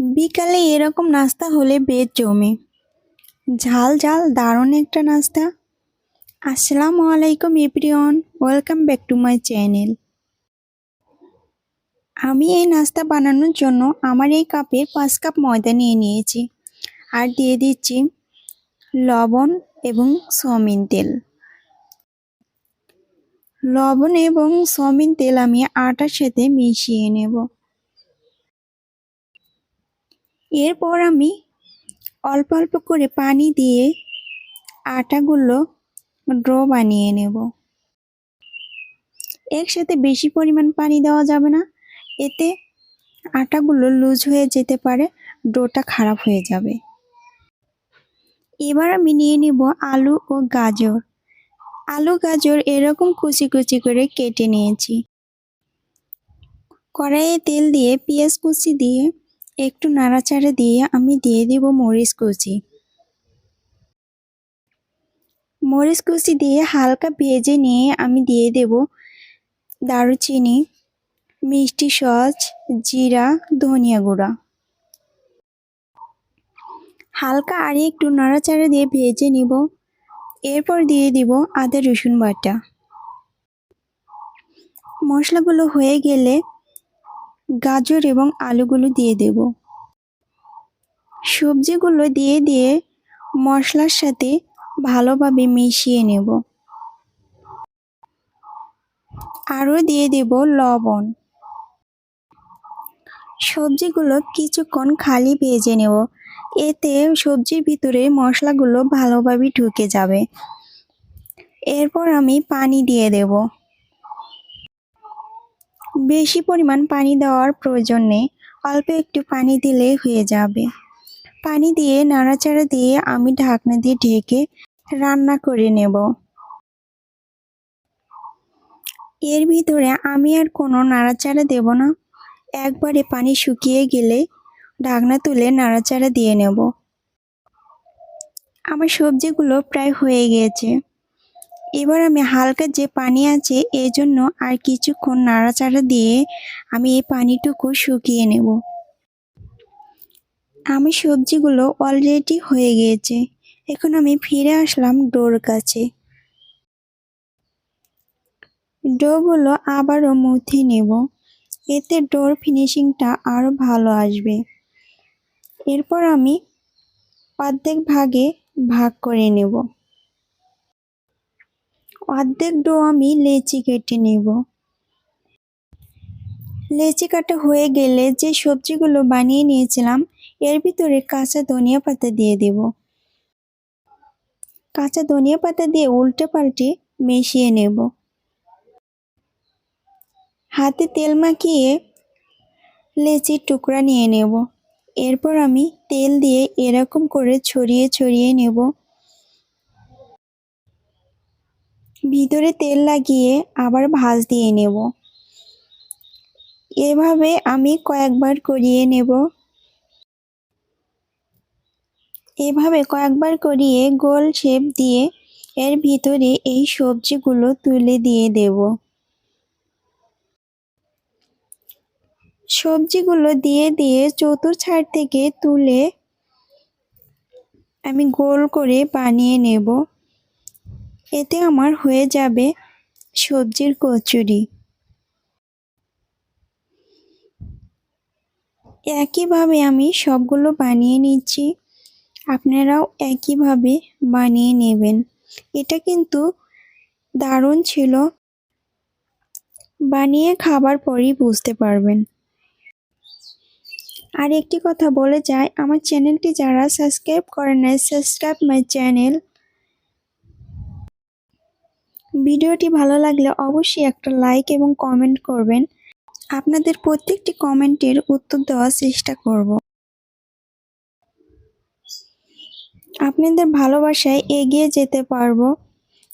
বিকালে এরকম নাস্তা হলে বেশ জমে। ঝাল ঝাল, দারুণ একটা নাস্তা। আসসালামু আলাইকুম everyone, welcome back to my channel. আমি এই নাস্তা বানানোর জন্য আমার এই কাপে পাঁচ কাপ ময়দা নিয়ে নিয়েছি আর দিয়ে দিচ্ছি লবণ এবং সয়াবিন তেল। লবণ এবং সয়াবিন তেল আমি আটার সাথে মিশিয়ে নেব। এরপর আমি অল্প অল্প করে পানি দিয়ে আটাগুলো ড্র বানিয়ে নেব। একসাথে বেশি পরিমাণ পানি দেওয়া যাবে না। এতে আটাগুলো লুজ হয়ে যেতে পারে, ডোটা খারাপ হয়ে যাবে। এবার আমি নিয়ে নিব আলু ও গাজর। আলু, গাজর এরকম কুচি কুচি করে কেটে নিয়েছি। কড়াইয়ে তেল দিয়ে পেঁয়াজ কুচি দিয়ে একটু নাড়াচাড়া দিয়ে আমি দিয়ে দিব মরিচ কুচি। মরিচ কুচি দিয়ে হালকা ভেজে নিয়ে আমি দিয়ে দেব দারুচিনি, মিষ্টি সস, জিরা, ধনিয়া গুঁড়া। হালকা আর একটু নাড়াচাড়া দিয়ে ভেজে নিব। এরপর দিয়ে দিব আদা রসুন বাটা। মশলাগুলো হয়ে গেলে গাজর এবং আলুগুলো দিয়ে দেব। সবজিগুলো দিয়ে দিয়ে মশলার সাথে ভালোভাবে মিশিয়ে নেব। আরও দিয়ে দেব লবণ। সবজিগুলো কিছুক্ষণ খালি ভেজে নেব। এতে সবজির ভিতরে মশলাগুলো ভালোভাবে ঢুকে যাবে। এরপর আমি পানি দিয়ে দেব। বেশি পরিমাণ পানি দেওয়ার প্রয়োজন নেই। অল্প একটু পানি দিলে হয়ে যাবে। পানি দিয়ে নাড়াচাড়া দিয়ে আমি ঢাকনা দিয়ে ঢেকে রান্না করে নেব। এর ভিতরে আমি আর কোনো নাড়াচাড়া দেব না। একবারে পানি শুকিয়ে গেলে ঢাকনা তুলে নাড়াচাড়া দিয়ে নেব। আমার সবজিগুলো প্রায় হয়ে গিয়েছে এবার আমি হালকা যে পানি আছে এই জন্য আর কিছুক্ষণ নাড়াচাড়া দিয়ে আমি এই পানিটুকু শুকিয়ে নেব। আমি সবজিগুলো অলরেডি হয়ে গিয়েছে। এখন আমি ফিরে আসলাম ডোর কাছে। ডোগুলো আবারও মুথে নেব। এতে ডোর ফিনিশিংটা আরও ভালো আসবে। এরপর আমি অর্ধেক ভাগে ভাগ করে নেব। অর্ধেক ডো আমি লেচি কেটে নেব। লেচি কাটা হয়ে গেলে যে সবজিগুলো বানিয়ে নিয়েছিলাম, এর ভিতরে কাঁচা ধনিয়া পাতা দিয়ে দেব। কাঁচা ধনিয়া পাতা দিয়ে উল্টে পাল্টে মিশিয়ে নেব। হাতে তেল মাখিয়ে লেচির টুকরা নিয়ে নেব। এরপর আমি তেল দিয়ে এরকম করে ছড়িয়ে ছড়িয়ে নেব। ভিতরে তেল লাগিয়ে আবার ভাজ দিয়ে নেব। এভাবে আমি কয়েকবার করিয়ে নেব। এভাবে কয়েকবার করিয়ে গোল শেপ দিয়ে এর ভিতরে এই সবজিগুলো তুলে দিয়ে দেব। সবজিগুলো দিয়ে দিয়ে চতুর ছাড় থেকে তুলে আমি গোল করে বানিয়ে নেব। এতে আমার হয়ে যাবে সবজির কচুরি। একইভাবে আমি সবগুলো বানিয়ে নিচ্ছি। আপনারাও একইভাবে বানিয়ে নেবেন। এটা কিন্তু দারুণ ছিল। বানিয়ে খাবার পরই বুঝতে পারবেন। আর একটি কথা বলে যাই, আমার চ্যানেলটি যারা সাবস্ক্রাইব করে নাই সাবস্ক্রাইব মাই চ্যানেল ভিডিওটি ভালো লাগলে অবশ্যই একটা লাইক এবং কমেন্ট করবেন। আপনাদের প্রত্যেকটি কমেন্টের উত্তর দেওয়ার চেষ্টা করব। আপনাদের ভালোবাসায় এগিয়ে যেতে পারব।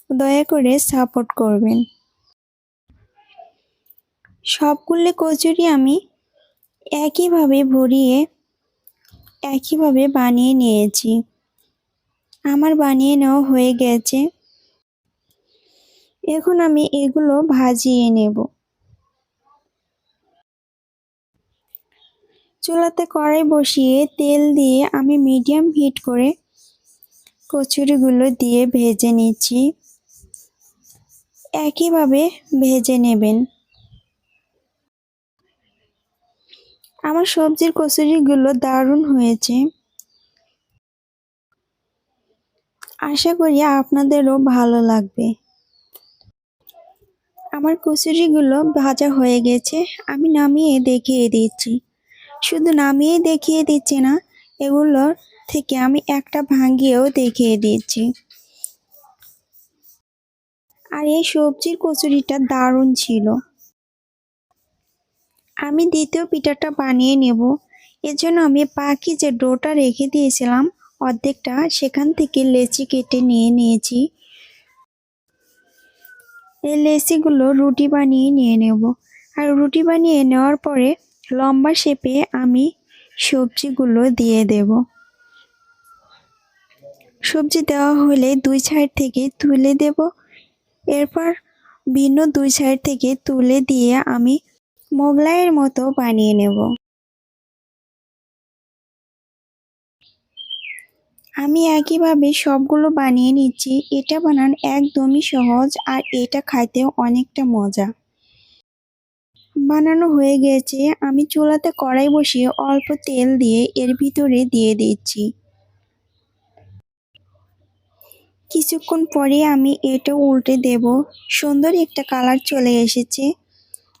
দয়া করে সাপোর্ট করবেন। সবগুলো কচুরি আমি একইভাবে ভরিয়ে, একইভাবে বানিয়ে নিয়েছি। আমার বানিয়ে নেওয়া হয়ে গেছে। এখন আমি এগুলো ভাজিয়ে নেব। চুলাতে কড়াই বসিয়ে তেল দিয়ে আমি মিডিয়াম হিট করে কচুরিগুলো দিয়ে ভেজে নিচ্ছি। একইভাবে ভেজে নেবেন। আমার সবজির কচুরিগুলো দারুণ হয়েছে। আশা করি আপনাদেরও ভালো লাগবে। আমার কচুরিগুলো ভাজা হয়ে গেছে, আমি নামিয়ে দেখিয়ে দিচ্ছি। শুধু নামিয়ে দেখিয়ে দিচ্ছি না, এগুলোর থেকে আমি একটা ভাঙিয়েও দেখিয়ে দিচ্ছি। আর এই সবজির কচুরিটা দারুণ ছিল। আমি দ্বিতীয় পিঠাটা বানিয়ে নেব। এজন্য আমি বাকি যে ডোটা রেখে দিয়েছিলাম, অর্ধেকটা সেখান থেকে লেচি কেটে নিয়ে নিয়েছি। এই লেচিগুলো রুটি বানিয়ে নিয়ে নেব। আর রুটি বানিয়ে নেওয়ার পরে লম্বা শেপে আমি সবজিগুলো দিয়ে দেব। সবজি দেওয়া হলে দুই সাইড থেকে তুলে দেব। এরপর ভিন্ন দুই সাইড থেকে তুলে দিয়ে আমি মোগলাইয়ের মতো বানিয়ে নেব। আমি একইভাবে সবগুলো বানিয়ে নিচ্ছি। এটা বানান একদমই সহজ আর এটা খাইতেও অনেকটা মজা। বানানো হয়ে গেছে। আমি চুলাতে কড়াই বসিয়ে অল্প তেল দিয়ে এর ভিতরে দিয়ে দিচ্ছি। কিছুক্ষণ পরে আমি এটা উল্টে দেব। সুন্দর একটা কালার চলে এসেছে।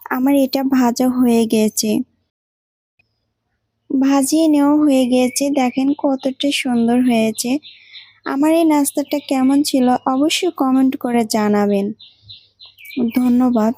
আমার এটা ভাজা হয়ে গেছে। ভাজিয়ে নেওয়া হয়ে গিয়েছে দেখেন কতটা সুন্দর হয়েছে। আমার এই নাস্তাটা কেমন ছিল অবশ্যই কমেন্ট করে জানাবেন। ধন্যবাদ।